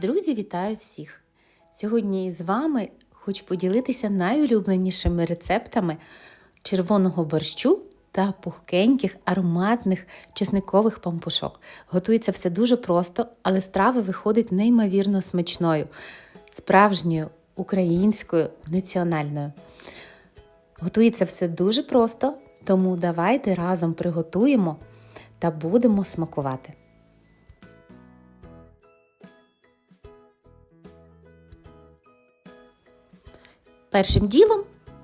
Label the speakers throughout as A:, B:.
A: Друзі, вітаю всіх! Сьогодні з вами хочу поділитися найулюбленішими рецептами червоного борщу та пухкеньких ароматних чесникових пампушок. Готується все дуже просто, але страва виходить неймовірно смачною, справжньою, українською, національною. Готується все дуже просто, тому давайте разом приготуємо та будемо смакувати. Першим ділом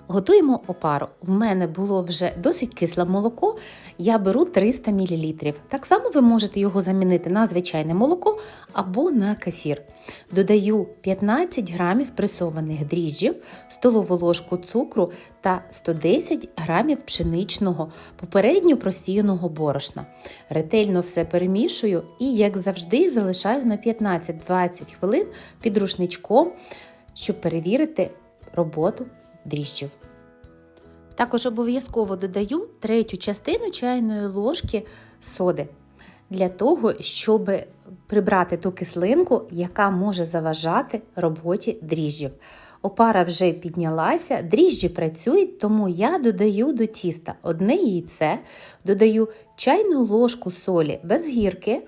A: готуємо опару. В мене було вже досить кисле молоко, я беру 300 мл. Так само ви можете його замінити на звичайне молоко або на кефір. Додаю 15 грамів пресованих дріжджів, столову ложку цукру та 110 грамів пшеничного, попередньо просіяного борошна. Ретельно все перемішую і, як завжди, залишаю на 15-20 хвилин під рушничком, щоб перевірити роботу дріжджів. Також обов'язково додаю третю частину чайної ложки соди для того, щоб прибрати ту кислинку, яка може заважати роботі дріжджів. Опара вже піднялася, дріжджі працюють, тому я додаю до тіста одне яйце, додаю чайну ложку солі без гірки,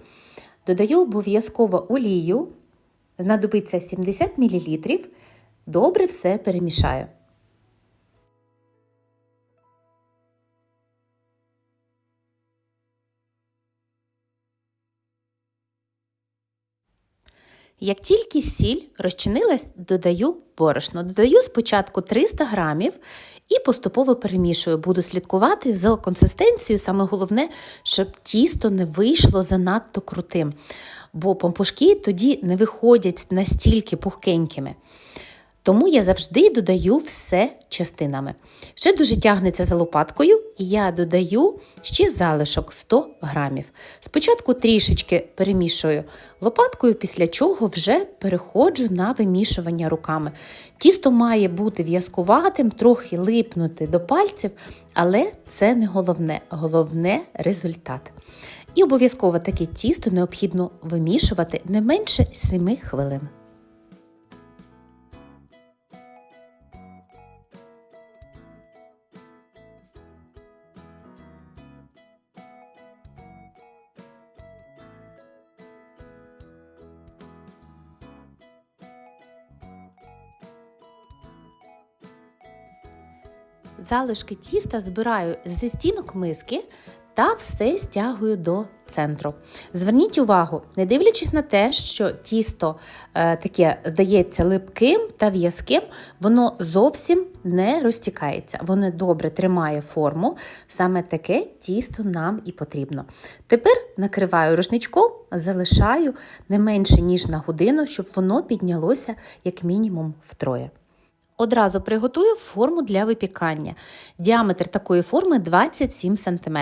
A: додаю обов'язково олію, знадобиться 70 мл. Добре все перемішаю. Як тільки сіль розчинилась, додаю борошно. Додаю спочатку 300 грамів і поступово перемішую. Буду слідкувати за консистенцією. Саме головне, щоб тісто не вийшло занадто крутим, бо пампушки тоді не виходять настільки пухкенькими. Тому я завжди додаю все частинами. Ще дуже тягнеться за лопаткою, і я додаю ще залишок 100 грамів. Спочатку трішечки перемішую лопаткою, після чого вже переходжу на вимішування руками. Тісто має бути в'язкуватим, трохи липнути до пальців, але це не головне, головне результат. І обов'язково таке тісто необхідно вимішувати не менше 7 хвилин. Залишки тіста збираю зі стінок миски та все стягую до центру. Зверніть увагу, не дивлячись на те, що тісто е, таке здається липким та в'язким, воно зовсім не розтікається, воно добре тримає форму. Саме таке тісто нам і потрібно. Тепер накриваю рушничком, залишаю не менше ніж на годину, щоб воно піднялося як мінімум втроє. Одразу приготую форму для випікання. Діаметр такої форми 27 см.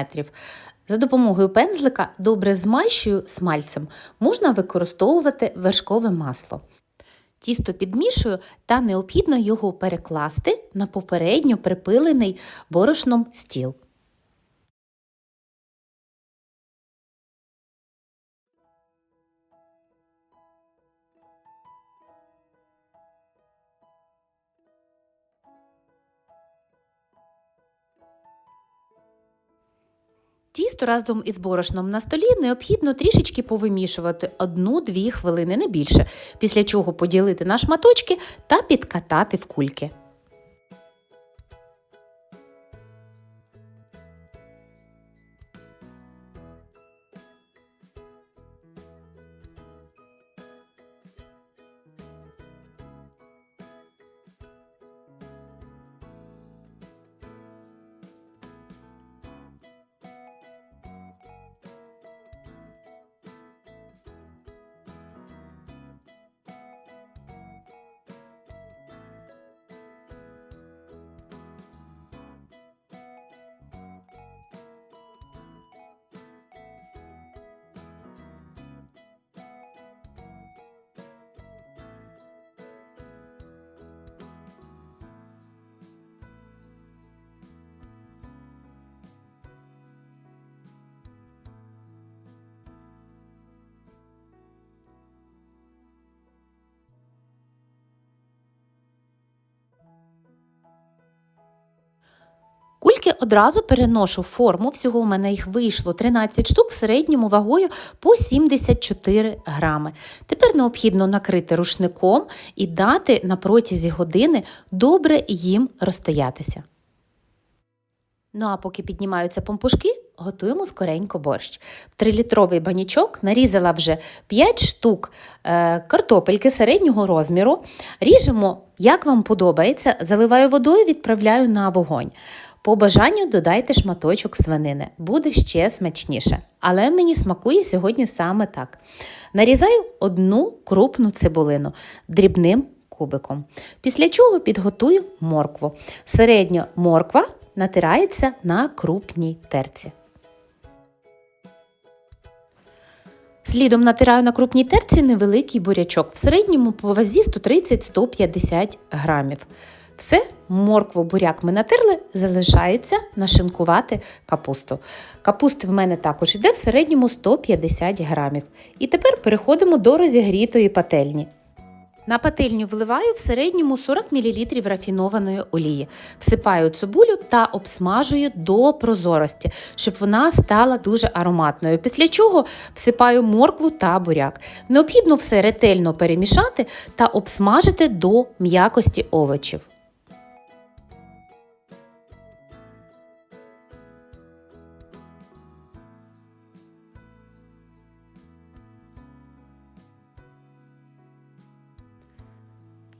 A: За допомогою пензлика добре змащую смальцем. Можна використовувати вершкове масло. Тісто підмішую та необхідно його перекласти на попередньо припилений борошном стіл. Тісто разом із борошном на столі необхідно трішечки повимішувати 1-2 хвилини, не більше, після чого поділити на шматочки та підкатати в кульки. Оладки одразу переношу форму. Всього у мене їх вийшло 13 штук в середньому вагою по 74 грами. Тепер необхідно накрити рушником і дати на протязі години добре їм розстоятися. Ну а поки піднімаються помпушки, готуємо скоренько борщ. В 3-літровий банячок нарізала вже 5 штук е, картопельки середнього розміру. Ріжемо, як вам подобається, заливаю водою, відправляю на вогонь. По бажанню додайте шматочок свинини, буде ще смачніше. Але мені смакує сьогодні саме так. Нарізаю одну крупну цибулину дрібним кубиком. Після чого підготую моркву. Середня морква натирається на крупній терці. Слідом натираю на крупній терці невеликий бурячок, в середньому по вазі 130-150 грамів. Все, моркву буряк ми натерли, залишається нашинкувати капусту. Капусти в мене також йде в середньому 150 грамів. І тепер переходимо до розігрітої пательні. На пательню вливаю в середньому 40 мл рафінованої олії. Всипаю цибулю та обсмажую до прозорості, щоб вона стала дуже ароматною. Після чого всипаю моркву та буряк. Необхідно все ретельно перемішати та обсмажити до м'якості овочів.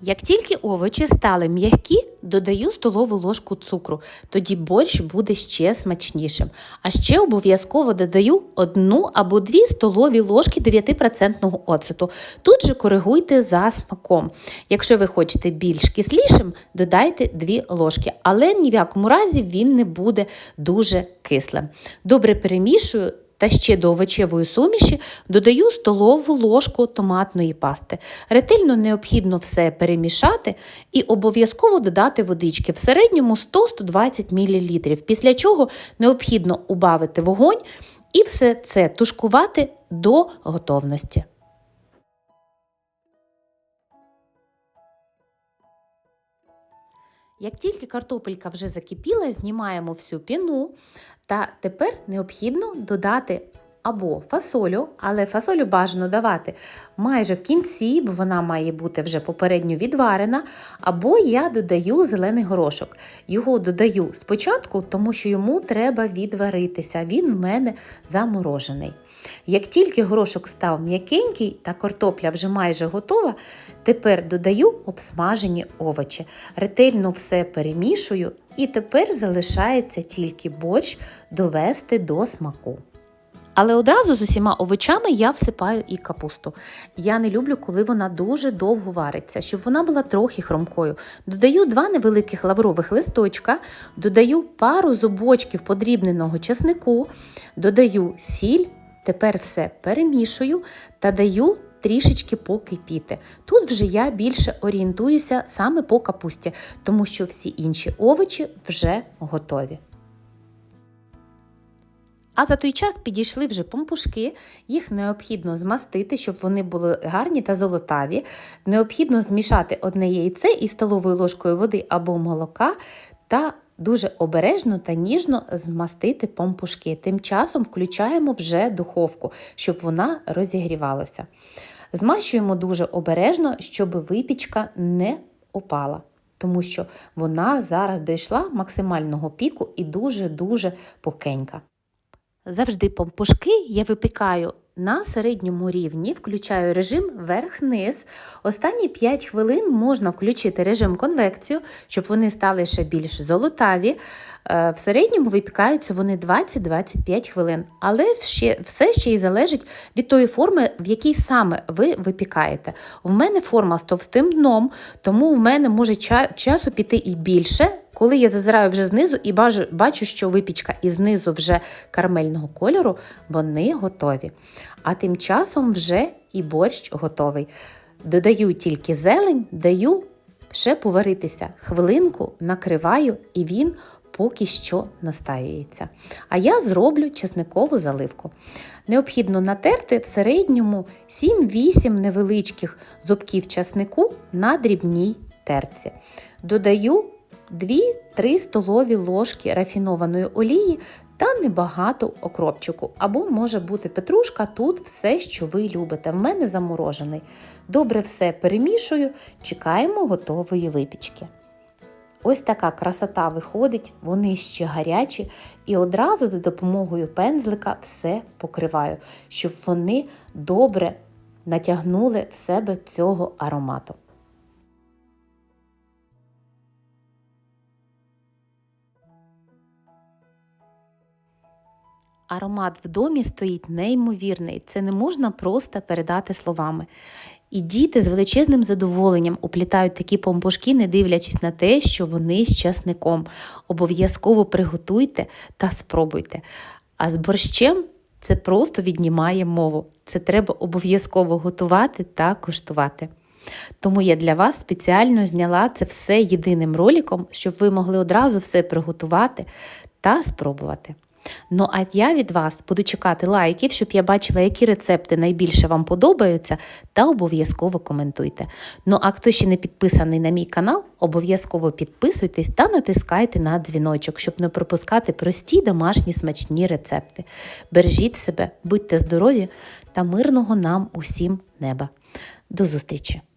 A: Як тільки овочі стали м'які, додаю столову ложку цукру, тоді борщ буде ще смачнішим. А ще обов'язково додаю одну або дві столові ложки 9% оцету. Тут же коригуйте за смаком. Якщо ви хочете більш кислішим, додайте 2 ложки, але ні в якому разі він не буде дуже кислим. Добре перемішую. Та ще до овочевої суміші додаю столову ложку томатної пасти. Ретельно необхідно все перемішати і обов'язково додати водички в середньому 100-120 мл, після чого необхідно убавити вогонь і все це тушкувати до готовності. Як тільки картопелька вже закипіла, знімаємо всю піну, та тепер необхідно додати або фасолю, але фасолю бажано давати майже в кінці, бо вона має бути вже попередньо відварена, або я додаю зелений горошок. Його додаю спочатку, тому що йому треба відваритися. Він в мене заморожений. Як тільки горошок став м'якенький та картопля вже майже готова, тепер додаю обсмажені овочі. Ретельно все перемішую, і тепер залишається тільки борщ довести до смаку. Але одразу з усіма овочами я всипаю і капусту. Я не люблю, коли вона дуже довго вариться, щоб вона була трохи хромкою. Додаю два невеликих лаврових листочка, додаю пару зубочків подрібненого чеснику, додаю сіль, тепер все перемішую та даю. Трішечки покипіти. Тут вже я більше орієнтуюся саме по капусті, тому що всі інші овочі вже готові. А за той час підійшли вже помпушки, їх необхідно змастити, щоб вони були гарні та золотаві. Необхідно змішати одне яйце із столовою ложкою води або молока та дуже обережно та ніжно змастити помпушки. Тим часом включаємо вже духовку, щоб вона розігрівалася. Змащуємо дуже обережно, щоб випічка не опала. Тому що вона зараз дійшла максимального піку і дуже-дуже пухенька. Завжди помпушки я випікаю на середньому рівні, включаю режим верх-низ. Останні 5 хвилин можна включити режим конвекцію, щоб вони стали ще більш золотаві. Е, в середньому випікаються вони 20-25 хвилин, але все ще й залежить від тої форми, в якій саме ви випікаєте. У мене форма з товстим дном, тому в мене може часу піти і більше. Коли я зазираю вже знизу і бачу, що випічка і знизу вже карамельного кольору, вони готові. А тим часом вже і борщ готовий. Додаю тільки зелень, даю ще поваритися хвилинку, накриваю, і він поки що настаюється. А я зроблю чесникову заливку. Необхідно натерти в середньому 7-8 невеличких зубків часнику на дрібній терці. Додаю 2-3 столові ложки рафінованої олії та небагато окропчику. Або може бути петрушка, тут все, що ви любите. В мене заморожений. Добре все перемішую, чекаємо готової випічки. Ось така красота виходить, вони ще гарячі, і одразу за допомогою пензлика все покриваю, щоб вони добре натягнули в себе цього аромату. Аромат в домі стоїть неймовірний, це не можна просто передати словами. І діти з величезним задоволенням уплітають такі помпушки, не дивлячись на те, що вони з часником. Обов'язково приготуйте та спробуйте. А з борщем це просто віднімає мову. Це треба обов'язково готувати та куштувати. Тому я для вас спеціально зняла це все єдиним роликом, щоб ви могли одразу все приготувати та спробувати. Ну а я від вас буду чекати лайків, щоб я бачила, які рецепти найбільше вам подобаються, та обов'язково коментуйте. Ну а хто ще не підписаний на мій канал, обов'язково підписуйтесь та натискайте на дзвіночок, щоб не пропускати прості домашні смачні рецепти. Бережіть себе, будьте здорові та мирного нам усім неба. До зустрічі!